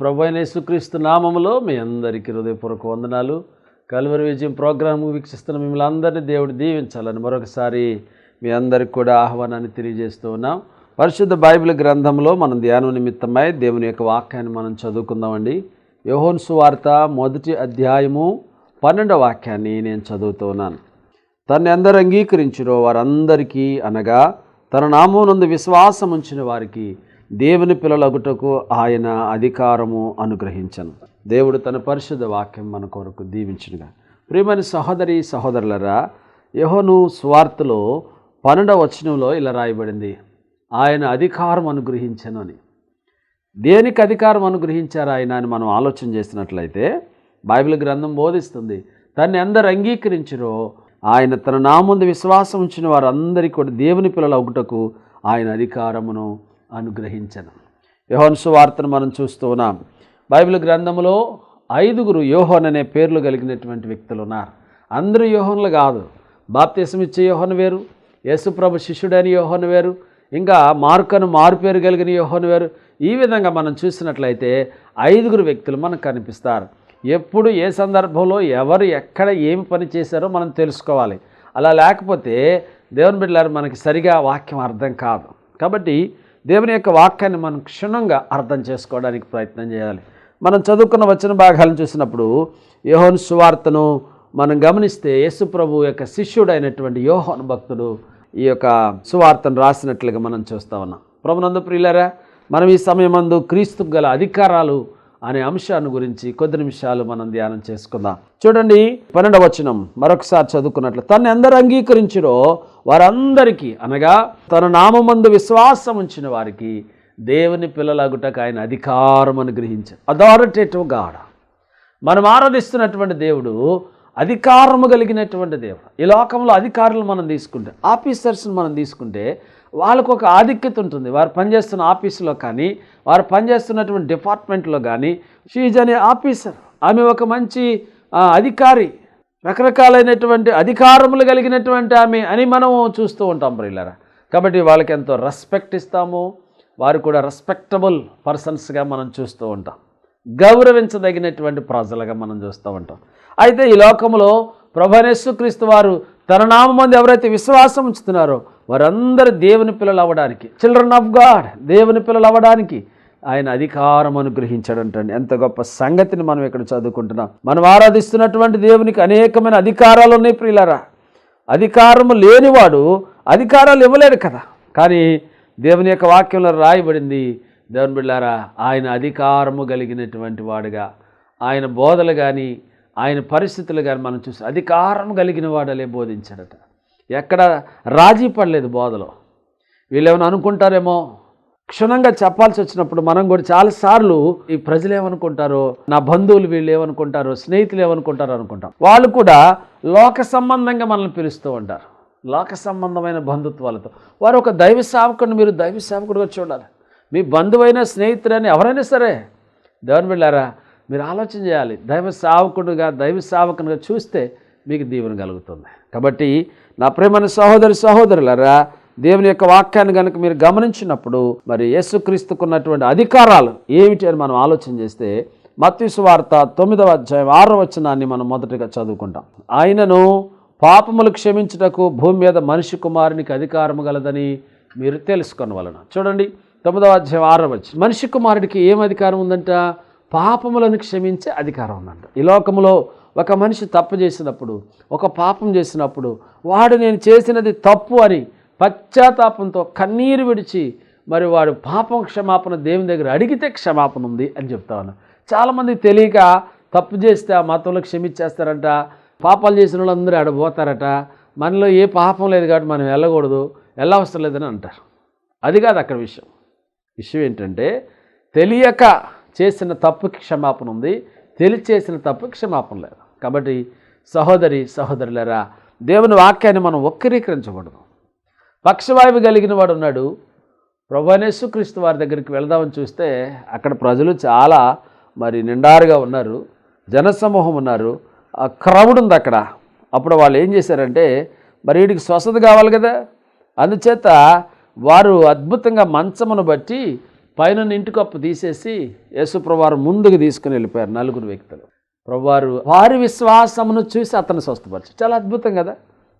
ప్రభు అయిన యేసుక్రీస్తు నామములో మీ అందరికీ హృదయపూర్వక వందనాలు. కలువరి విజయం ప్రోగ్రాం వీక్షిస్తున్న మిమ్మల్ని అందరినీ దేవుడు దీవించాలని మరొకసారి మీ అందరికి కూడా ఆహ్వానాన్ని తెలియజేస్తూ ఉన్నాం. పరిశుద్ధ బైబిల్ గ్రంథంలో మనం ధ్యానం నిమిత్తమై దేవుని యొక్క వాక్యాన్ని మనం చదువుకుందామండి. యోహోన్ సువార్త మొదటి అధ్యాయము పన్నెండవ వాక్యాన్ని నేను చదువుతూ ఉన్నాను. తన్ని అందరు అంగీకరించిరో వారందరికీ అనగా తన నామమునందు విశ్వాసం ఉంచిన వారికి దేవుని పిల్లలగుటకు ఆయన అధికారము అనుగ్రహించను. దేవుడు తన పరిశుద్ధ వాక్యం మన కొరకు దీవించునుగా. ప్రియమైన సహోదరి సహోదరులరా యహోను స్వార్థలో పన్నెండవ వచనంలో ఇలా రాయబడింది. ఆయన అధికారం అనుగ్రహించను అని. దేనికి అధికారం అనుగ్రహించారు ఆయన అని మనం ఆలోచన చేసినట్లయితే బైబిల్ గ్రంథం బోధిస్తుంది తన్ని అందరు అంగీకరించరో ఆయన తన నామందు విశ్వాసం ఉంచిన వారందరికీ కూడా దేవుని పిల్లలు ఒకటకు ఆయన అధికారమును అనుగ్రహించను. యోహన్సు వార్తను మనం చూస్తూ ఉన్నాం. బైబిల్ గ్రంథంలో ఐదుగురు యోహోన్ అనే పేర్లు కలిగినటువంటి వ్యక్తులు ఉన్నారు. అందరూ యోహన్లు కాదు. బాప్తీసం ఇచ్చే యోహన్ వేరు యేసుప్రభు శిష్యుడని యోహన్ వేరు ఇంకా మార్కను మారు పేరు కలిగిన యోహన్ వేరు. ఈ విధంగా మనం చూసినట్లయితే ఐదుగురు వ్యక్తులు మనకు కనిపిస్తారు. ఎప్పుడు ఏ సందర్భంలో ఎవరు ఎక్కడ ఏమి పని చేశారో మనం తెలుసుకోవాలి. అలా లేకపోతే దేవుని బిడ్డలారు మనకి సరిగా వాక్యం అర్థం కాదు. కాబట్టి దేవుని యొక్క వాక్యాన్ని మనం క్షుణ్ణంగా అర్థం చేసుకోవడానికి ప్రయత్నం చేయాలి. మనం చదువుకున్న వచ్చిన భాగాలను చూసినప్పుడు యోహోన్ సువార్తను మనం గమనిస్తే యేసు ప్రభు యొక్క శిష్యుడైనటువంటి యోహోన్ భక్తుడు ఈ యొక్క సువార్తను రాసినట్లుగా మనం చూస్తా ఉన్నాం. ప్రభునందు ప్రియులరా మనం ఈ సమయమందు క్రీస్తుకు గల అధికారాలు అనే అంశాన్ని గురించి కొద్ది నిమిషాలు మనం ధ్యానం చేసుకుందాం. చూడండి పన్నెండవ వచనం. మరొకసారి చదువుకున్నట్లు తను ఎందరు అంగీకరించిరో వారందరికీ అనగా తన నామందు విశ్వాసం ఉంచిన వారికి దేవుని పిల్లలగుటకు ఆయన అధికారం అనుగ్రహించారు అథారిటేటివ్ గాడ్ మనం ఆరాధిస్తున్నటువంటి దేవుడు అధికారము కలిగినటువంటి దేవుడు. ఈ లోకంలో అధికారులు మనం తీసుకుంటే ఆఫీసర్స్ని మనం తీసుకుంటే వాళ్ళకు ఒక ఆధిక్యత ఉంటుంది. వారు పనిచేస్తున్న ఆఫీసులో కానీ వారు పనిచేస్తున్నటువంటి డిపార్ట్మెంట్లో కానీ షీజ్ అనే ఆఫీసర్ ఆమె ఒక మంచి అధికారి. రకరకాలైనటువంటి అధికారములు కలిగినటువంటి ఆమె అని మనం చూస్తూ ఉంటాం ప్రియులరా. కాబట్టి వాళ్ళకి ఎంతో రెస్పెక్ట్ ఇస్తాము. వారు కూడా రెస్పెక్టబుల్ పర్సన్స్గా మనం చూస్తూ ఉంటాం. గౌరవించదగినటువంటి ప్రజలుగా మనం చూస్తూ ఉంటాం. అయితే ఈ లోకంలో ప్రభనేశ్వక్రీస్తు వారు తన నామందు ఎవరైతే విశ్వాసం ఉంచుతున్నారో వారందరూ దేవుని పిల్లలు అవ్వడానికి చిల్డ్రన్ ఆఫ్ గాడ్ దేవుని పిల్లలు అవ్వడానికి ఆయన అధికారం అనుగ్రహించాడంటండి. ఎంత గొప్ప సంగతిని మనం ఇక్కడ చదువుకుంటున్నాం. మనం ఆరాధిస్తున్నటువంటి దేవునికి అనేకమైన అధికారాలు ఉన్నాయి ప్రియులారా. అధికారము లేనివాడు అధికారాలు ఇవ్వలేడు కదా. కానీ దేవుని యొక్క వాక్యంలో రాయబడింది దేవుని బిళ్ళారా ఆయన అధికారము కలిగినటువంటి వాడుగా. ఆయన బోధలు కానీ ఆయన పరిస్థితులు కానీ మనం చూసి అధికారం కలిగిన వాడలే బోధించాడట. ఎక్కడ రాజీ పడలేదు బోధలో. వీళ్ళేమైనా అనుకుంటారేమో? క్షుణ్ణంగా చెప్పాల్సి వచ్చినప్పుడు మనం కూడా చాలాసార్లు ఈ ప్రజలు ఏమనుకుంటారో నా బంధువులు వీళ్ళు ఏమనుకుంటారో స్నేహితులు ఏమనుకుంటారో అనుకుంటాం. వాళ్ళు కూడా లోక సంబంధంగా మనల్ని పిలుస్తూ ఉంటారు. లోక సంబంధమైన బంధుత్వాలతో. వారు ఒక దైవ సేవకుడిని మీరు దైవ సేవకుడిగా చూడాలి. మీ బంధువైన స్నేహితుడని ఎవరైనా సరే. దేవుని వెళ్ళారా మీరు ఆలోచన చేయాలి. దైవ సేవకుడుగా దైవ సేవకునిగా చూస్తే మీకు దీవెన కలుగుతుంది. కాబట్టి నా ప్రేమైన సహోదరి సహోదరులరా దేవుని యొక్క వాక్యాన్ని కనుక మీరు గమనించినప్పుడు మరి యేసుక్రీస్తుకున్నటువంటి అధికారాలు ఏమిటి అని మనం ఆలోచన చేస్తే మత్స్సు వార్త తొమ్మిదవ అధ్యాయం ఆరో వచనాన్ని మనం మొదటగా చదువుకుంటాం. ఆయనను పాపములు క్షమించుటకు భూమి మీద మనిషి కుమారునికి అధికారము గలదని మీరు తెలుసుకున్న వలన చూడండి తొమ్మిదవ అధ్యాయం ఆరో వచ్చి మనిషి కుమారుడికి ఏం అధికారం ఉందంట? పాపములను క్షమించే అధికారం ఉందంట. ఈ లోకంలో ఒక మనిషి తప్పు చేసినప్పుడు ఒక పాపం చేసినప్పుడు వాడు నేను చేసినది తప్పు అని పశ్చాత్తాపంతో కన్నీరు విడిచి మరి వాడు పాపం క్షమాపణ దేవుని దగ్గర అడిగితే క్షమాపణ ఉంది అని చెప్తా ఉన్నా. చాలామంది తెలియక తప్పు చేస్తే ఆ మతంలో క్షమించేస్తారంట పాపాలు చేసిన వాళ్ళందరూ ఆడ పోతారట మనలో ఏ పాపం లేదు కాబట్టి మనం వెళ్ళకూడదు వెళ్ళవసరం లేదని అంటారు. అది కాదు అక్కడ విషయం. విషయం ఏంటంటే తెలియక చేసిన తప్పుకి క్షమాపణ ఉంది తెలిసి చేసిన తప్పు క్షమాపణ లేదు. కాబట్టి సహోదరి సహోదరులరా దేవుని వాక్యాన్ని మనం వక్రీకరించకూడదు పక్షవాయువు కలిగిన వాడు ఉన్నాడు. ప్రభనేసు క్రీస్తు వారి దగ్గరికి వెళదామని చూస్తే అక్కడ ప్రజలు చాలా మరి నిండారుగా ఉన్నారు. జనసమూహం ఉన్నారు. క్రౌడ్ ఉంది అక్కడ. అప్పుడు వాళ్ళు ఏం చేశారంటే మరి వీడికి స్వస్థత కావాలి కదా? అందుచేత వారు అద్భుతంగా మంచమును బట్టి పైన ఇంటికప్పు తీసేసి యేసుప్రవారు ముందుకు తీసుకుని వెళ్ళిపోయారు నలుగురు వ్యక్తులు. ప్రభువారు వారి విశ్వాసమును చూసి అతను స్వస్థపరచు చాలా అద్భుతం కదా?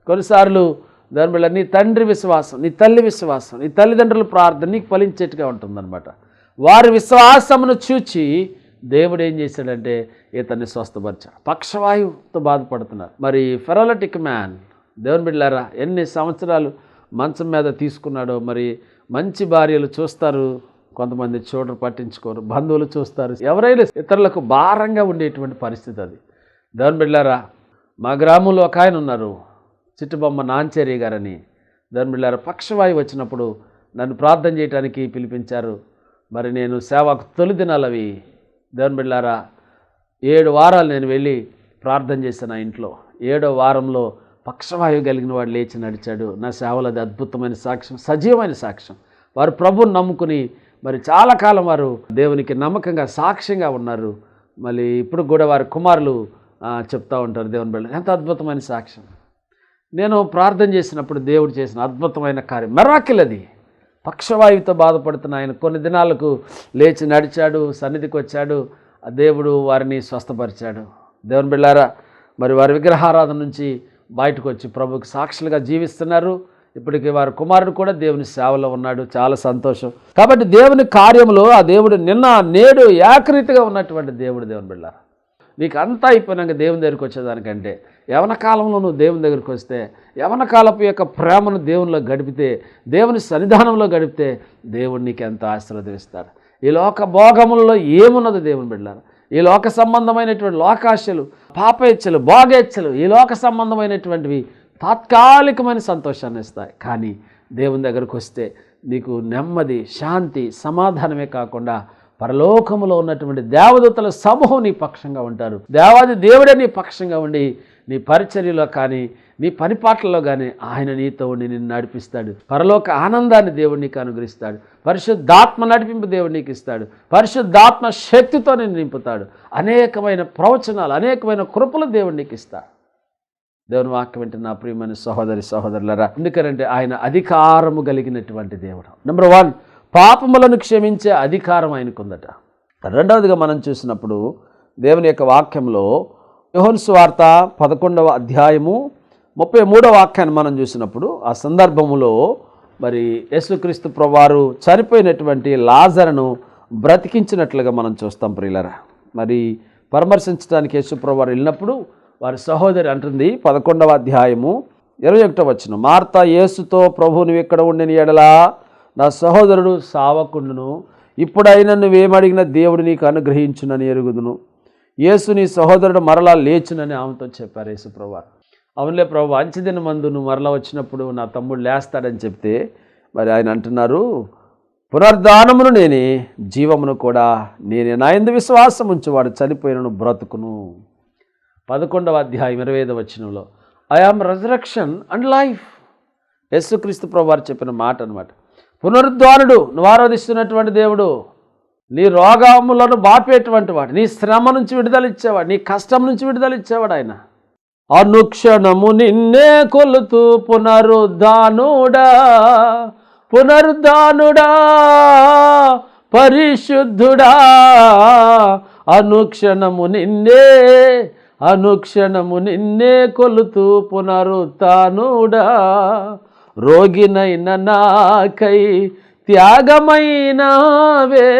కొన్నిసార్లు దాని వల్ల నీ తండ్రి విశ్వాసం నీ తల్లి విశ్వాసం నీ తల్లిదండ్రుల ప్రార్థన నీకు ఫలించేట్టుగా ఉంటుందన్నమాట. వారి విశ్వాసమును చూచి దేవుడు ఏం చేశాడంటే ఇతన్ని స్వస్థపరిచాడు. పక్షవాయువుతో బాధపడుతున్నారు. మరి ఫెరోలటిక్ మ్యాన్ దేవుని బిడ్డారా ఎన్ని సంవత్సరాలు మంచం మీద తీసుకున్నాడో మరి మంచి భార్యలు చూస్తారు. కొంతమంది చూడరు పట్టించుకోరు బంధువులు చూస్తారు. ఎవరైనా ఇతరులకు భారంగా ఉండేటువంటి పరిస్థితి అది. దేవుని బిళ్ళారా మా గ్రామంలో ఒక ఆయన ఉన్నారు చిట్టుబొమ్మ నాంచేరి గారని. దేవుని బిడ్డారా పక్షవాయువు వచ్చినప్పుడు నన్ను ప్రార్థన చేయడానికి పిలిపించారు. మరి నేను సేవకు తొలి దినాలు అవి దేవుని బిళ్ళారా ఏడు వారాలు నేను వెళ్ళి ప్రార్థన చేశాను ఆ ఇంట్లో. ఏడో వారంలో పక్షవాయువు కలిగిన వాడు లేచి నడిచాడు. నా సేవలది అద్భుతమైన సాక్ష్యం సజీవమైన సాక్ష్యం. వారు ప్రభుని నమ్ముకుని మరి చాలా కాలం వారు దేవునికి నమ్మకంగా సాక్ష్యంగా ఉన్నారు. మళ్ళీ ఇప్పుడు కూడా వారి కుమారులు చెప్తూ చెప్తా ఉంటారు దేవుని బిడ్డ ఎంత అద్భుతమైన సాక్ష్యం. నేను ప్రార్థన చేసినప్పుడు దేవుడు చేసిన అద్భుతమైన కార్యం. మెరాకిల్ అది. పక్షవాయువుతో బాధపడుతున్న ఆయన కొన్ని దినాలకు లేచి నడిచాడు సన్నిధికి వచ్చాడు. ఆ దేవుడు వారిని స్వస్థపరిచాడు. దేవుని బిళ్ళారా మరి వారి విగ్రహారాధన నుంచి బయటకు వచ్చి ప్రభుకి సాక్షులుగా జీవిస్తున్నారు. ఇప్పటికి వారి కుమారుడు కూడా దేవుని సేవలో ఉన్నాడు. చాలా సంతోషం. కాబట్టి దేవుని కార్యంలో ఆ దేవుడు నిన్న నేడు ఏకరీతిగా ఉన్నటువంటి దేవుడు దేవుని బిళ్ళ నీకు అంతా అయిపోయినాక దేవుని దగ్గరికి వచ్చేదానికంటే యవన కాలంలో నువ్వు దేవుని దగ్గరికి వస్తే యవన కాలపు యొక్క ప్రేమను దేవునిలో గడిపితే దేవుని సన్నిధానంలో గడిపితే దేవుడు నీకు ఎంత ఆశీర్వదిస్తాడు ఈ లోక భోగములలో ఏమున్నది దేవుని బిడ్డారు ఈ లోక సంబంధమైనటువంటి లోకాశలు పాపేచ్ఛలు భోగేచ్ఛలు ఈ లోక సంబంధమైనటువంటివి తాత్కాలికమైన సంతోషాన్ని ఇస్తాయి కానీ దేవుని దగ్గరకు వస్తే నీకు నెమ్మది శాంతి సమాధానమే కాకుండా పరలోకములో ఉన్నటువంటి దేవదూతల సమూహం నీ పక్షంగా ఉంటారు. దేవాది దేవుడే నీ పక్షంగా ఉండి నీ పరిచర్యలో కానీ నీ పనిపాట్లలో కానీ ఆయన నీతో ఉండి నిన్ను నడిపిస్తాడు. పరలోక ఆనందాన్ని దేవుడు నీకు అనుగ్రహిస్తాడు. పరిశుద్ధాత్మ నడిపింపు దేవుడు నీకు ఇస్తాడు. పరిశుద్ధాత్మ శక్తితో నిన్ను నింపుతాడు. అనేకమైన ప్రవచనాలు అనేకమైన కృపలు దేవుడు నీకు ఇస్తాడు. దేవుని వాక్యం వింటున్న నా ప్రియమైన సహోదరి సహోదరులరా ఎందుకంటే ఆయన అధికారము కలిగినటువంటి దేవుడు. నెంబర్ వన్ పాపములను క్షమించే అధికారం ఆయనకుందట. రెండవదిగా మనం చూసినప్పుడు దేవుని యొక్క వాక్యంలో యోహన్స్ వార్త పదకొండవ అధ్యాయము ముప్పై మూడవ వాక్యాన్ని మనం చూసినప్పుడు ఆ సందర్భములో మరి యేసుక్రీస్తు ప్రవారు చనిపోయినటువంటి లాజరను బ్రతికించినట్లుగా మనం చూస్తాం ప్రియులరా. మరి పరామర్శించడానికి యేసుప్రవారు వెళ్ళినప్పుడు వారి సహోదరి అంటుంది పదకొండవ అధ్యాయము ఇరవై ఒకటో వచ్చిన మార్త యేసుతో ప్రభు నువ్వు ఇక్కడ ఉండిన ఎడలా? నా సహోదరుడు సావకుండును. ఇప్పుడైనా నువ్వేమడిగిన దేవుడు నీకు అనుగ్రహించునని ఎరుగుదును. యేసు నీ సహోదరుడు మరలా లేచునని ఆమెతో చెప్పారు యేసు ప్రభు అవునులే ప్రభు అంచెదిన మందు నువ్వు మరలా వచ్చినప్పుడు నా తమ్ముడు లేస్తాడని చెప్తే మరి ఆయన అంటున్నారు పునర్ధానమును నేనే జీవమును కూడా నేనే. నా ఎందు విశ్వాసం ఉంచువాడు చనిపోయినను బ్రతుకును. పదకొండవ అధ్యాయం ఇరవై ఐదవ వచనంలో ఐఆమ్ రెజరక్షన్ అండ్ లైఫ్ యేసుక్రీస్తు ప్రభువారు చెప్పిన మాట అనమాట పునరుద్ధానుడు నువ్వు ఆరాధిస్తున్నటువంటి దేవుడు నీ రోగములను బాపేటువంటి వాడు నీ శ్రమ నుంచి విడుదల ఇచ్చేవాడు నీ కష్టం నుంచి విడుదల ఇచ్చేవాడు ఆయన. అనుక్షణము నిన్నే కొలుతూ పునరుద్ధానుడా పునరుద్ధానుడా పరిశుద్ధుడా అనుక్షణము నిన్నే అనుక్షణము నిన్నే కొలుతూ పునరుత్నుడా రోగినైన నాకై త్యాగమైనవే.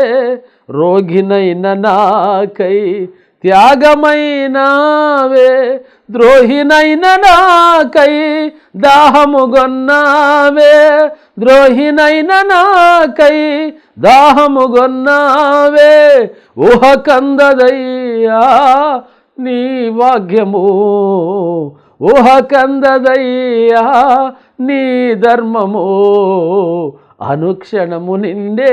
రోగినైన నాకై త్యాగమైనవే. ద్రోహినైన నాకై దాహముగొన్నావే ద్రోహినైన నాకై దాహముగొన్నావే ఊహ కందదయ్యా. నీ భాగ్యము ఊహ కందదయ్యా నీ ధర్మము అనుక్షణము నిండే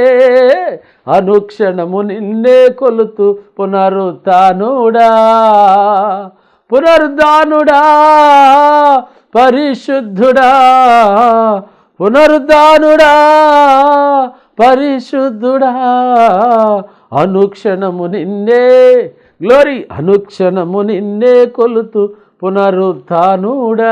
అనుక్షణము నిండే కొలుతు పునరుత్నుడా పునరుద్ధానుడా పరిశుద్ధుడా పునరుద్ధానుడా పరిశుద్ధుడా అనుక్షణము నిన్నే గ్లోరీ అనుక్షణము నిన్నే కొలుతూ పునరుత్నుడా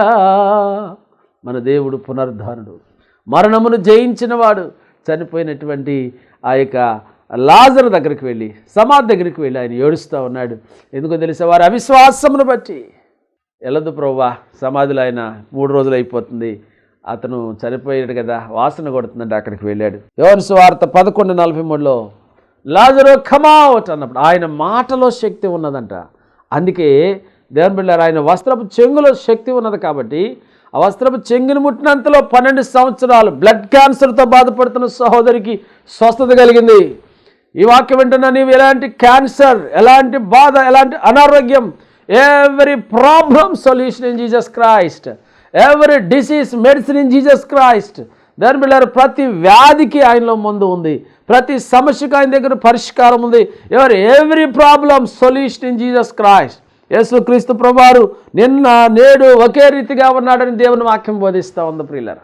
మన దేవుడు పునరుద్ధానుడు. మరణమును జయించినవాడు చనిపోయినటువంటి ఆ యొక్క లాజరు దగ్గరికి వెళ్ళి సమాధి దగ్గరికి వెళ్ళి ఆయన ఏడుస్తూ ఉన్నాడు. ఎందుకో తెలిసే? వారి అవిశ్వాసమును బట్టి. వెళ్ళదు ప్రవ్వా సమాధిలో ఆయన మూడు రోజులు అయిపోతుంది. అతను చనిపోయాడు కదా వాసన కొడుతుందంటే అక్కడికి వెళ్ళాడు. యోన్ సువార్త పదకొండు నలభై మూడులో లాజరు కమావట్ అన్నప్పుడు ఆయన మాటలో శక్తి ఉన్నదంట. అందుకే దేవుని బిళ్ళారు ఆయన వస్త్రపు చెంగులో శక్తి ఉన్నది కాబట్టి ఆ వస్త్రపు చెంగుని ముట్టినంతలో పన్నెండు సంవత్సరాలు బ్లడ్ క్యాన్సర్తో బాధపడుతున్న సహోదరికి స్వస్థత కలిగింది. ఈ వాక్యం వింటున్నా నీవు ఎలాంటి క్యాన్సర్ ఎలాంటి బాధ ఎలాంటి అనారోగ్యం every problem solution in Jesus Christ every disease medicine in Jesus Christ దాని బిళ్ళారు ప్రతి వ్యాధికి ఆయనలో ముందు ఉంది. ప్రతి సమస్యకు ఆయన దగ్గర పరిష్కారం ఉంది. ఎవరు every problem solution in Jesus Christ. యేసు క్రీస్తు ప్రభువారు నిన్న నేడు ఒకే రీతిగా ఉన్నాడని దేవుని వాక్యం బోధిస్తూ ఉంది ప్రియులర.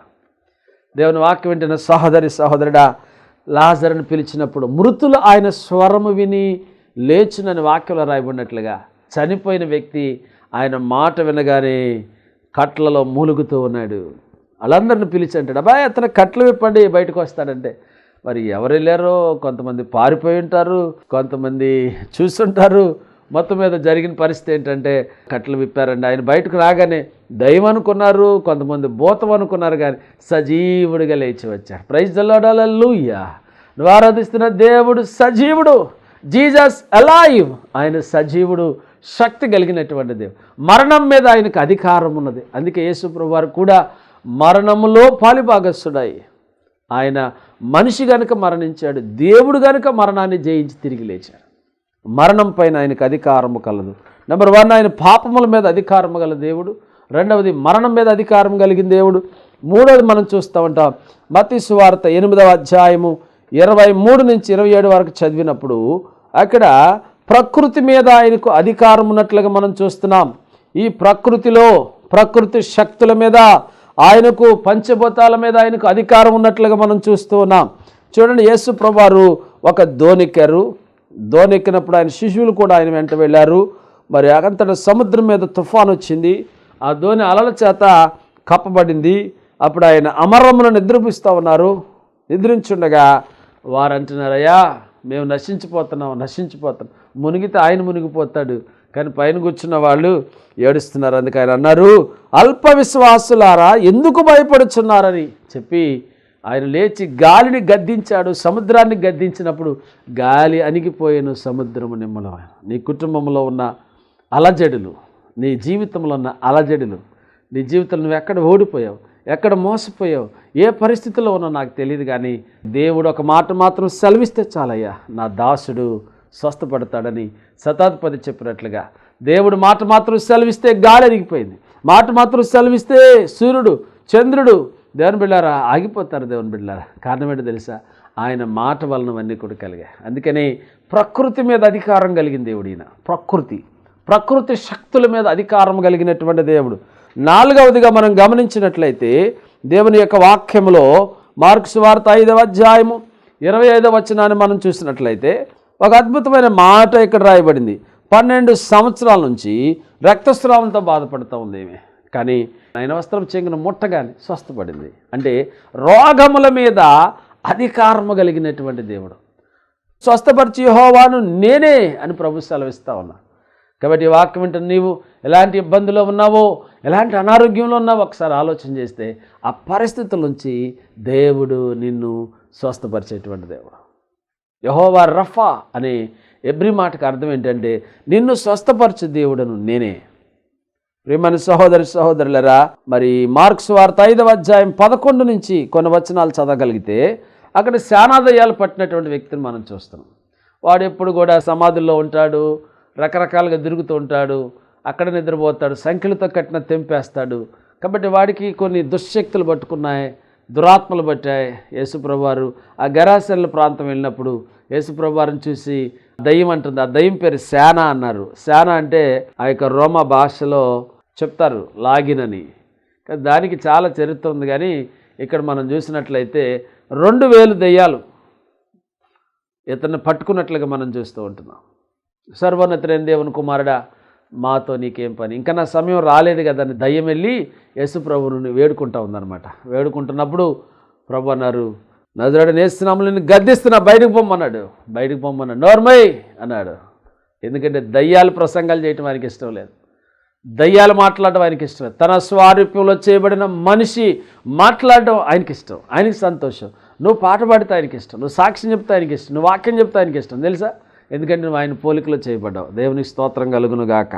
దేవుని వాక్యం వింటున్న సహోదరి సహోదరుడా లాజర్ని పిలిచినప్పుడు మృతులు ఆయన స్వరము విని లేచునని వాక్యంలో రాయబడినట్లుగా చనిపోయిన వ్యక్తి ఆయన మాట వినగానే కట్లలో మూలుగుతూ ఉన్నాడు. వాళ్ళందరిని పిలిచి అంటాడు అబ్బాయి అతను కట్లు విప్పండి బయటకు వస్తాడంటే. మరి ఎవరు వెళ్ళారో కొంతమంది పారిపోయి ఉంటారు కొంతమంది చూస్తుంటారు. మొత్తం మీద జరిగిన పరిస్థితి ఏంటంటే కట్లు విప్పారండి. ఆయన బయటకు రాగానే దైవం అనుకున్నారు కొంతమంది భూతం అనుకున్నారు కానీ సజీవుడిగా లేచి వచ్చారు ప్రైజ్ లూయా నువ్వు ఆరాధిస్తున్న దేవుడు సజీవుడు. జీజస్ అలైవ్ ఆయన సజీవుడు శక్తి కలిగినటువంటి దేవుడు. మరణం మీద ఆయనకు అధికారం ఉన్నది. అందుకే యేసుప్రభు వారు కూడా మరణములో పాలిభాగస్తుడాయి ఆయన మనిషి గనుక మరణించాడు దేవుడు గనుక మరణాన్ని జయించి తిరిగి లేచాడు. మరణం పైన ఆయనకు అధికారము కలదు. నెంబర్ వన్ ఆయన పాపముల మీద అధికారము గల దేవుడు. రెండవది మరణం మీద అధికారం కలిగిన దేవుడు. మూడవది మనం చూస్తామంటాం మతి సువార్త ఎనిమిదవ అధ్యాయము ఇరవై మూడు నుంచి ఇరవై ఏడు వరకు చదివినప్పుడు అక్కడ ప్రకృతి మీద ఆయనకు అధికారం ఉన్నట్లుగా మనం చూస్తున్నాం. ఈ ప్రకృతిలో ప్రకృతి శక్తుల మీద ఆయనకు పంచభూతాల మీద ఆయనకు అధికారం ఉన్నట్లుగా మనం చూస్తూ ఉన్నాం. చూడండి యేసు ప్రభారు ఒక దోనెక్కారు దోనెక్కినప్పుడు ఆయన శిశువులు కూడా ఆయన వెంట వెళ్ళారు. మరి అంతటా సముద్రం మీద తుఫాన్ వచ్చింది. ఆ దోని అలల చేత కప్పబడింది. అప్పుడు ఆయన అమరమును నిద్రపిస్తూ ఉన్నారు. నిద్రించుండగా వారంటున్నారయ్యా మేము నశించిపోతున్నాం నశించిపోతున్నాం. మునిగితే ఆయన మునిగిపోతాడు. కానీ పైన కూర్చున్న వాళ్ళు ఏడుస్తున్నారు. అందుకు ఆయన అన్నారు అల్ప విశ్వాసులారా ఎందుకు భయపడుచున్నారని? చెప్పి ఆయన లేచి గాలిని గద్దించాడు. సముద్రాన్ని గద్దించినప్పుడు గాలి అణిగిపోయాను సముద్రము నిమ్మలమైన నీ కుటుంబంలో ఉన్న అలజడులు నీ జీవితంలో ఉన్న అలజడులు నీ జీవితంలో నువ్వు ఎక్కడ ఓడిపోయావు ఎక్కడ మోసపోయావు ఏ పరిస్థితిలో ఉన్నావు నాకు తెలియదు కానీ దేవుడు ఒక మాట మాత్రం సెలవిస్తే చాలయ్యా. నా దాసుడు స్వస్థపడతాడని శతాధిపతి చెప్పినట్లుగా. దేవుడు మాట మాత్రం సెలవిస్తే గాలి అరిగిపోయింది. మాట మాత్రం సెలవిస్తే సూర్యుడు చంద్రుడు దేవుని బిళ్ళారా ఆగిపోతారు దేవుని బిళ్ళారా కారణం ఏంటో తెలుసా? ఆయన మాట వలనవన్నీ కూడా కలిగాయి. అందుకని ప్రకృతి మీద అధికారం కలిగిన దేవుడు ఈయన. ప్రకృతి. ప్రకృతి శక్తుల మీద అధికారం కలిగినటువంటి దేవుడు. నాలుగవదిగా మనం గమనించినట్లయితే దేవుని యొక్క వాక్యంలో మార్క్స్ వార్త ఐదవ అధ్యాయము ఇరవై ఐదవ వచనాన్ని మనం చూసినట్లయితే ఒక అద్భుతమైన మాట ఇక్కడ రాయబడింది. పన్నెండు సంవత్సరాల నుంచి రక్తస్రావంతో బాధపడుతూ ఉంది ఏమి కానీ ఆయన వస్త్రం చెంగిన ముట్టగానే స్వస్థపడింది. అంటే రోగముల మీద అధికారము కలిగినటువంటి దేవుడు. స్వస్థపరిచి హోవాను నేనే అని ప్రభు సెలవిస్తా ఉన్నా. కాబట్టి వాక్యం వింటే నీవు ఎలాంటి ఇబ్బందులో ఉన్నావో ఎలాంటి అనారోగ్యంలో ఉన్నావో ఒకసారి ఆలోచన చేస్తే ఆ పరిస్థితుల నుంచి దేవుడు నిన్ను స్వస్థపరిచేటువంటి దేవుడు. యహోవా రఫా అనే ఎబ్రి మాటకు అర్థం ఏంటంటే నిన్ను స్వస్థపరచు దేవుడను నేనే. ప్రియమైన సహోదరి సహోదరులరా మరి మార్క్స్ వార్త ఐదవ అధ్యాయం పదకొండు నుంచి కొన్ని వచనాలు చదవగలిగితే అక్కడ శానాదయాలు పట్టినటువంటి వ్యక్తిని మనం చూస్తున్నాం. వాడు ఎప్పుడు కూడా సమాధుల్లో ఉంటాడు రకరకాలుగా తిరుగుతూ ఉంటాడు అక్కడ నిద్రపోతాడు సంఖ్యలతో కట్టిన తెంపేస్తాడు. కాబట్టి వాడికి కొన్ని దుశ్శక్తులు పట్టుకున్నాయి. దురాత్మలు పట్టాయి. యేసుప్రభువారు ఆ గరాశల ప్రాంతం వెళ్ళినప్పుడు యేసుప్రభువారిని చూసి దయ్యం అంటుంది ఆ దయ్యం పేరు శాన అన్నారు. శాన అంటే ఆ యొక్క రోమ భాషలో చెప్తారు లాగినని. కానీ దానికి చాలా చరిత్ర ఉంది కానీ ఇక్కడ మనం చూసినట్లయితే రెండు వేలు దయ్యాలు ఇతన్ని పట్టుకున్నట్లుగా మనం చూస్తూ ఉంటున్నాం. సర్వోన్నతులైన దేవుని కుమారుడా మాతో నీకేం పని. ఇంకా నా సమయం రాలేదు కదా అని దయ్యం వెళ్ళి యేసు ప్రభువుని వేడుకుంటా ఉందనమాట వేడుకుంటున్నప్పుడు ప్రభు అన్నారు నజరాడు నేస్తున్నాము నేను గద్దిస్తున్నా బయటకు పొమ్మన్నాడు. బయటకు పొమ్మన్నాడు నోర్మై అన్నాడు. ఎందుకంటే దయ్యాలు ప్రసంగాలు చేయటం ఆయనకి ఇష్టం లేదు. దయ్యాలు మాట్లాడడం ఆయనకి ఇష్టం తన స్వారూప్యంలో చేయబడిన మనిషి మాట్లాడడం ఆయనకి ఇష్టం. ఆయనకి సంతోషం. నువ్వు పాట పాడితే ఆయనకి ఇష్టం. నువ్వు సాక్ష్యం చెప్తే ఆయనకి ఇష్టం. నువ్వు వాక్యం చెప్తే ఆయనకి ఇష్టం. తెలుసా? ఎందుకంటే నువ్వు ఆయన పోలికలో చేయబడ్డావు. దేవునికి స్తోత్రం కలుగును గాక.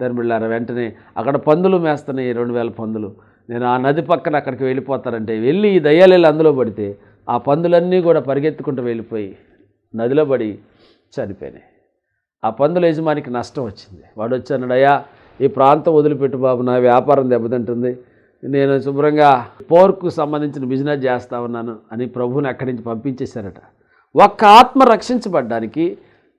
ధర్మిళ్ళారా వెంటనే అక్కడ పందులు మేస్తున్నాయి రెండు వేల పందులు. నేను ఆ నది పక్కన అక్కడికి వెళ్ళిపోతానంటే వెళ్ళి ఈ దయ్యాలు అందులో పడితే ఆ పందులన్నీ కూడా పరిగెత్తుకుంటూ వెళ్ళిపోయి నదిలో పడి చనిపోయినాయి. ఆ పందుల యజమానికి నష్టం వచ్చింది. వాడు వచ్చాడు అయ్యా ఈ ప్రాంతం వదిలిపెట్టు బాబు నా వ్యాపారం దెబ్బతింటుంది. నేను శుభ్రంగా పోర్కు సంబంధించిన బిజినెస్ చేస్తా ఉన్నాను అని ప్రభువుని అక్కడి నుంచి పంపించేశారట. ఒక్క ఆత్మ రక్షించబడ్డానికి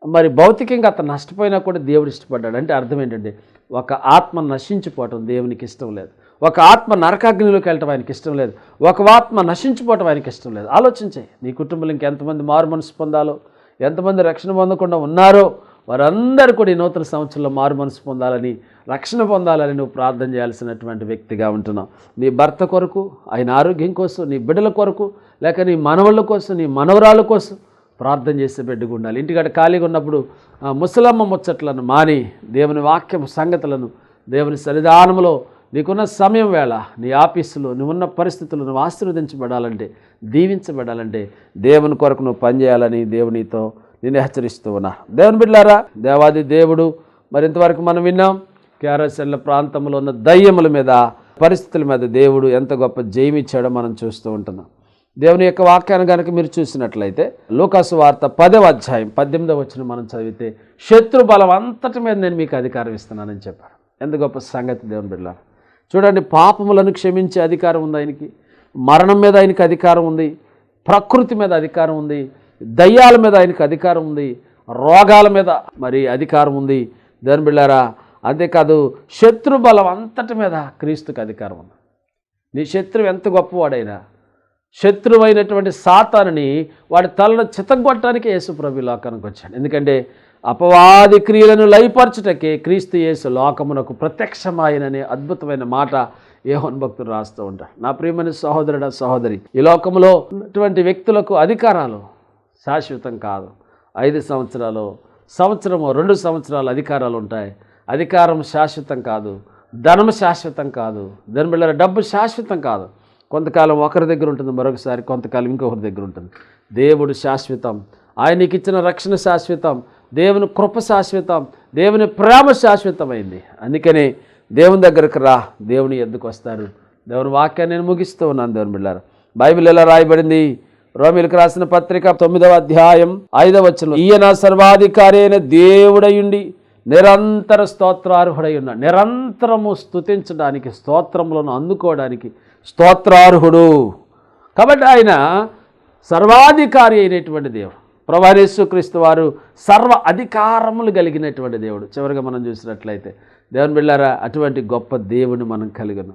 మరి భౌతికంగా అతను నష్టపోయినా కూడా దేవుడు ఇష్టపడ్డాడు. అంటే అర్థం ఏంటంటే ఒక ఆత్మ నశించిపోవటం దేవునికి ఇష్టం లేదు. ఒక ఆత్మ నరకాగ్నిలోకి వెళ్ళటం ఆయనకి ఇష్టం లేదు. ఒక ఆత్మ నశించిపోవటం ఆయనకి ఇష్టం లేదు. ఆలోచించే నీ కుటుంబంలో ఇంకెంతమంది మారు మనసు పొందాలో ఎంతమంది రక్షణ పొందకుండా ఉన్నారో వారందరూ కూడా ఈ నూతన సంవత్సరంలో మారు మనసు పొందాలని రక్షణ పొందాలని నువ్వు ప్రార్థన చేయాల్సినటువంటి వ్యక్తిగా ఉంటున్నావు. నీ భర్త కొరకు ఆయన ఆరోగ్యం కోసం నీ బిడ్డల కొరకు లేక నీ మనవళ్ళ కోసం నీ మనవరాల కోసం ప్రార్థన చేసే బిడ్డగా ఉండాలి. ఇంటికాడ ఖాళీగా ఉన్నప్పుడు ముసలమ్మ ముచ్చట్లను మాని దేవుని వాక్యం సంగతులను దేవుని సన్నిధానంలో నీకున్న సమయం వేళ నీ ఆఫీసులో నువ్వున్న పరిస్థితులు నువ్వు ఆశీర్వదించబడాలంటే దీవించబడాలంటే దేవుని కొరకు నువ్వు పనిచేయాలని దేవునితో నేను హెచ్చరిస్తూ ఉన్నా. దేవుని బిడ్డారా దేవాది దేవుడు మరింతవరకు మనం విన్నాం. కేరసెల్ల ప్రాంతంలో ఉన్న దయ్యముల మీద పరిస్థితుల మీద దేవుడు ఎంత గొప్ప జయమిచ్చాడో మనం చూస్తూ ఉంటున్నాం. దేవుని యొక్క వాక్యాన్ని కనుక మీరు చూసినట్లయితే లోకాసు వార్త పదవ అధ్యాయం పద్దెనిమిదవ వచ్చిన మనం చదివితే శత్రు బలం అంతటి మీద నేను మీకు అధికారం ఇస్తున్నానని చెప్పాడు ఎంత గొప్ప సంగతి దేవుని బిడ్డ చూడండి పాపములను క్షమించే అధికారం ఉంది ఆయనకి మరణం మీద ఆయనకి అధికారం ఉంది ప్రకృతి మీద అధికారం ఉంది దయ్యాల మీద ఆయనకి అధికారం ఉంది రోగాల మీద మరి అధికారం ఉంది. దేవుని బిళ్ళారా అంతేకాదు శత్రు బలం అంతటి మీద క్రీస్తుకి అధికారం ఉంది నీ శత్రువు ఎంత గొప్పవాడైనా శత్రువైనటువంటి సాతానుని వాడి తలను చితగొట్టడానికి యేసు ప్రభు లోకానికి వచ్చాడు. ఎందుకంటే అపవాది క్రియలను లయపరచుటకే క్రీస్తు యేసు లోకమునకు ప్రత్యక్షమాయననే అద్భుతమైన మాట యోహన్ భక్తుడు రాస్తూ ఉంటాడు. నా ప్రియమైన సహోదరుడ సహోదరి ఈ లోకంలో ఉన్నటువంటి వ్యక్తులకు అధికారాలు శాశ్వతం కాదు. ఐదు సంవత్సరాలు సంవత్సరము రెండు సంవత్సరాలు అధికారాలు ఉంటాయి. అధికారం శాశ్వతం కాదు ధనం శాశ్వతం కాదు. దాని బిళ్ళ డబ్బు శాశ్వతం కాదు. కొంతకాలం ఒకరి దగ్గర ఉంటుంది మరొకసారి కొంతకాలం ఇంకొకరి దగ్గర ఉంటుంది. దేవుడు శాశ్వతం. ఆయనకి ఇచ్చిన రక్షణ శాశ్వతం. దేవుని కృప శాశ్వతం. దేవుని ప్రేమ శాశ్వతమైంది. అందుకనే దేవుని దగ్గరకు రా. దేవుని ఎద్దుకు వస్తారు. దేవుని వాక్యాన్ని నేను ముగిస్తూ ఉన్నాను దేవుని బిళ్ళారు. బైబిల్ ఎలా రాయబడింది? రోమిలకు రాసిన పత్రిక తొమ్మిదవ అధ్యాయం ఐదవ వచ్చిన ఈయన సర్వాధికారి అయిన దేవుడయుండి నిరంతర స్తోత్రార్హుడై ఉన్నాడు నిరంతరము స్తుతించడానికి స్తోత్రములను అందుకోవడానికి స్తోత్రార్హుడు. కాబట్టి ఆయన సర్వాధికారి అయినటువంటి దేవుడు. ప్రభారేశ్వక్రీస్తు వారు సర్వ అధికారములు కలిగినటువంటి దేవుడు. చివరిగా మనం చూసినట్లయితే దేవుని బిళ్ళారా అటువంటి గొప్ప దేవుని మనం కలిగను.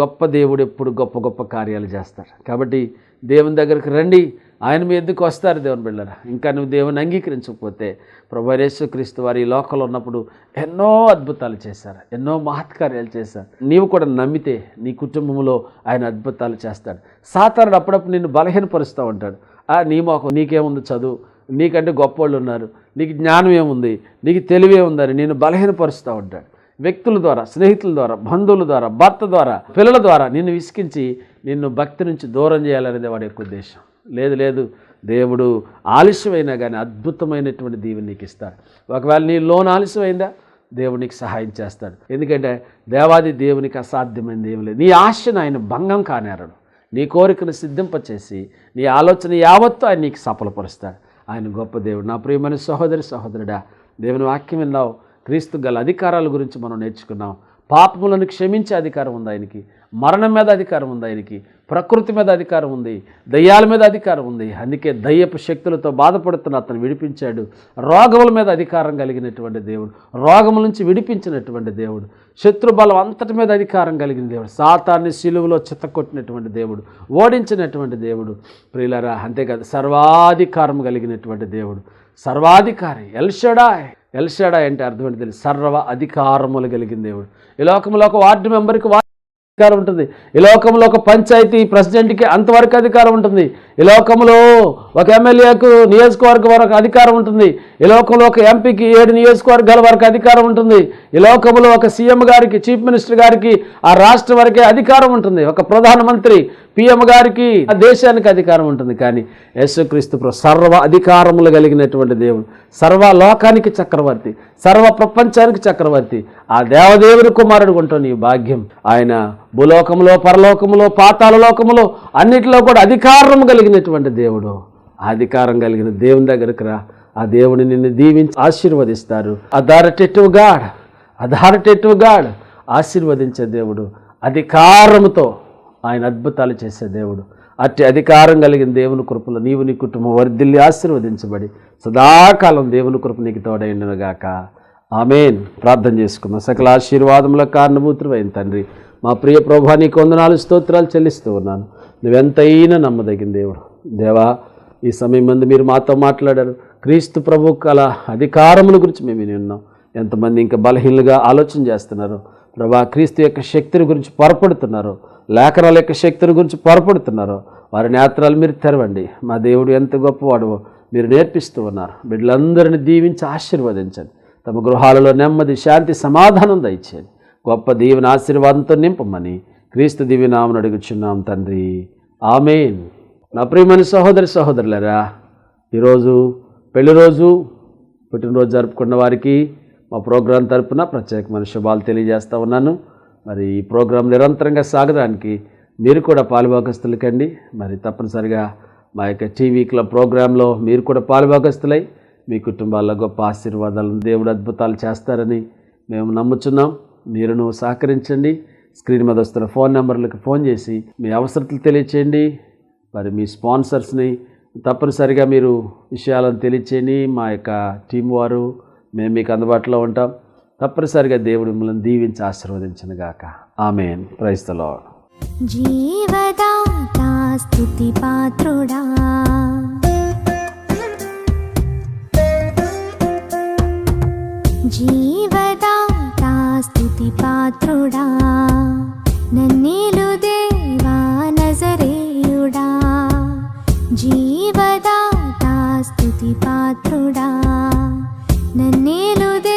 గొప్ప దేవుడు ఎప్పుడు గొప్ప గొప్ప కార్యాలు చేస్తాడు. కాబట్టి దేవుని దగ్గరికి రండి ఆయన మీ ఎందుకు వస్తారు దేవుని బిళ్ళరా? ఇంకా నువ్వు దేవుని అంగీకరించకపోతే ప్రభరేశ్వక్రీస్తు వారి ఈ లోకంలో ఉన్నప్పుడు ఎన్నో అద్భుతాలు చేశారు ఎన్నో మహత్కార్యాలు చేశారు. నీవు కూడా నమ్మితే నీ కుటుంబంలో ఆయన అద్భుతాలు చేస్తాడు. సాతానుడు అప్పుడప్పుడు నిన్ను బలహీనపరుస్తూ ఉంటాడు. ఆ నీ మాకు నీకేముంది చదువు? నీకంటే గొప్పోళ్ళు ఉన్నారు నీకు జ్ఞానం ఏముంది? నీకు తెలివే ఉందని నేను బలహీనపరుస్తూ ఉంటాడు. వ్యక్తుల ద్వారా స్నేహితుల ద్వారా బంధువుల ద్వారా భర్త ద్వారా పిల్లల ద్వారా నిన్ను విసికించి నిన్ను భక్తి నుంచి దూరం చేయాలనేది వాడి యొక్క ఉద్దేశం. లేదు లేదు. దేవుడు ఆలస్యమైనా కానీ అద్భుతమైనటువంటి దీవెని నీకు ఇస్తాడు. ఒకవేళ నీ లోన్ ఆలస్యమైందా? దేవుడు నీకు సహాయం చేస్తాడు. ఎందుకంటే దేవాది దేవునికి అసాధ్యమైనది ఏం లేదు. నీ ఆశను ఆయన భంగం కానేరడు. నీ కోరికను సిద్ధింపచేసి నీ ఆలోచన యావత్తు ఆయన నీకు సఫలపరుస్తాడు. ఆయన గొప్ప దేవుడు. నా ప్రియమైన సహోదరి సహోదరుడా దేవుని వాక్యం విన్నావు. క్రీస్తు గల అధికారాల గురించి మనం నేర్చుకున్నాం. పాపములను క్షమించే అధికారం ఉంది ఆయనకి. మరణం మీద అధికారం ఉంది ఆయనకి. ప్రకృతి మీద అధికారం ఉంది. దయ్యాల మీద అధికారం ఉంది. అందుకే దయ్యపు శక్తులతో బాధపడుతున్న అతను విడిపించాడు. రోగముల మీద అధికారం కలిగినటువంటి దేవుడు. రోగముల నుంచి విడిపించినటువంటి దేవుడు. శత్రుబలం అంతటి మీద అధికారం కలిగిన దేవుడు. సాతాన్ని శిలువలో చిత్తకొట్టినటువంటి దేవుడు. ఓడించినటువంటి దేవుడు. ప్రియులరా అంతేకాదు సర్వాధికారం కలిగినటువంటి దేవుడు. సర్వాధికారి. ఎల్షడాయ్. ఎల్షడాయ్ అంటే అర్థం ఏంటి తెలియదు సర్వ అధికారములు కలిగిన దేవుడు. ఈ లోకంలో ఒక వార్డు మెంబర్కి అధికారం ఉంటుంది. ఈ లోకంలో ఒక పంచాయతీ ప్రెసిడెంట్కి అంతవరకు అధికారం ఉంటుంది. ఈ లోకంలో ఒక ఎమ్మెల్యేకు నియోజకవర్గం వరకు అధికారం ఉంటుంది. ఈ లోకంలో ఒక ఎంపీకి ఏడు నియోజకవర్గాల వరకు అధికారం ఉంటుంది. ఈ లోకంలో ఒక సీఎం గారికి చీఫ్ మినిస్టర్ గారికి ఆ రాష్ట్రం వరకే అధికారం ఉంటుంది. ఒక ప్రధానమంత్రి పిఎం గారికి ఆ దేశానికి అధికారం ఉంటుంది. కానీ యేసుక్రీస్తు సర్వ అధికారములు కలిగినటువంటి దేవుడు సర్వ లోకానికి చక్రవర్తి సర్వ ప్రపంచానికి చక్రవర్తి ఆ దేవదేవుని కుమారుడు కొంటావు నీ భాగ్యం. ఆయన భూలోకములో పరలోకములో పాతాల లోకములో అన్నిటిలో కూడా అధికారం కలిగినటువంటి దేవుడు. అధికారం కలిగిన దేవుని దగ్గరకు రా. ఆ దేవుని నిన్ను దీవించి ఆశీర్వదిస్తారు. Authoritative God? Authoritative God? ఆశీర్వదించే దేవుడు. అధికారముతో ఆయన అద్భుతాలు చేసే దేవుడు. అట్టి అధికారం కలిగిన దేవుని కృపలో నీవు నీ కుటుంబం వర్ధిల్లి ఆశీర్వదించబడి సదాకాలం దేవుని కృప నీకు తోడైండునుగాక. ఆమెన్. ప్రార్థన చేసుకున్న సకల ఆశీర్వాదముల కారణభూతులైన తండ్రి మా ప్రియ ప్రభా నీకు వందనాలు స్తోత్రాలు చెల్లిస్తూ ఉన్నాను. నువ్వెంతైనా నమ్మదగిన దేవుడు. దేవా ఈ సమయం మంది మీరు మాతో మాట్లాడారు. క్రీస్తు ప్రభు కల అధికారముల గురించి మేము విన్నాం ఎంతమంది ఇంకా బలహీనలుగా ఆలోచన చేస్తున్నారు. ప్రభా క్రీస్తు యొక్క శక్తిని గురించి పొరపడుతున్నారు. లేఖనాల యొక్క శక్తిని గురించి పొరపడుతున్నారు. వారి నేత్రాలు మీరు తెరవండి. మా దేవుడు ఎంత గొప్పవాడు మీరు నేర్పిస్తూ ఉన్నారు. బిడ్డలందరిని దీవించి ఆశీర్వదించండి. తమ గృహాలలో నెమ్మది శాంతి సమాధానం దయచేయండి. గొప్ప దీవెన ఆశీర్వాదంతో నింపమని క్రీస్తు దివ్యనామను అడుగుచున్నాం తండ్రి. ఆమెన్. నా ప్రియమైన సహోదరి సహోదరులరా ఈరోజు పెళ్ళి రోజు పుట్టినరోజు జరుపుకున్న వారికి మా ప్రోగ్రాం తరపున ప్రత్యేకమైన శుభాలు తెలియజేస్తూ ఉన్నాను. మరి ఈ ప్రోగ్రాం నిరంతరంగా సాగడానికి మీరు కూడా పాలుభాగస్తులకండి మరి తప్పనిసరిగా మా యొక్క టీవీ క్లబ్ ప్రోగ్రాంలో మీరు కూడా పాలుభాగస్తులై మీ కుటుంబాల్లో గొప్ప ఆశీర్వాదాలను దేవుడు అద్భుతాలు చేస్తారని మేము నమ్ముచున్నాం. మీరును సహకరించండి. స్క్రీన్ మీద వస్తున్న ఫోన్ నెంబర్లకు ఫోన్ చేసి మీ అవసరతలు తెలియచేయండి. మరి మీ స్పాన్సర్స్ని తప్పనిసరిగా మీరు విషయాలను తెలియచేయండి. మా యొక్క టీం వారు మేము మీకు అందుబాటులో ఉంటాం. తప్పనిసరిగా దేవుడు మిమ్మల్ని దీవించి ఆశీర్వదించను గాక ఆమెన్ క్రైస్తలో జీవదాతా స్తుతి పాత్రుడా. స్థుతి పాత్రుడా నన్నీలు దేవా నజరేయుడా. జీవదాత స్థుతి పాత్రుడా నన్నీలు దేవా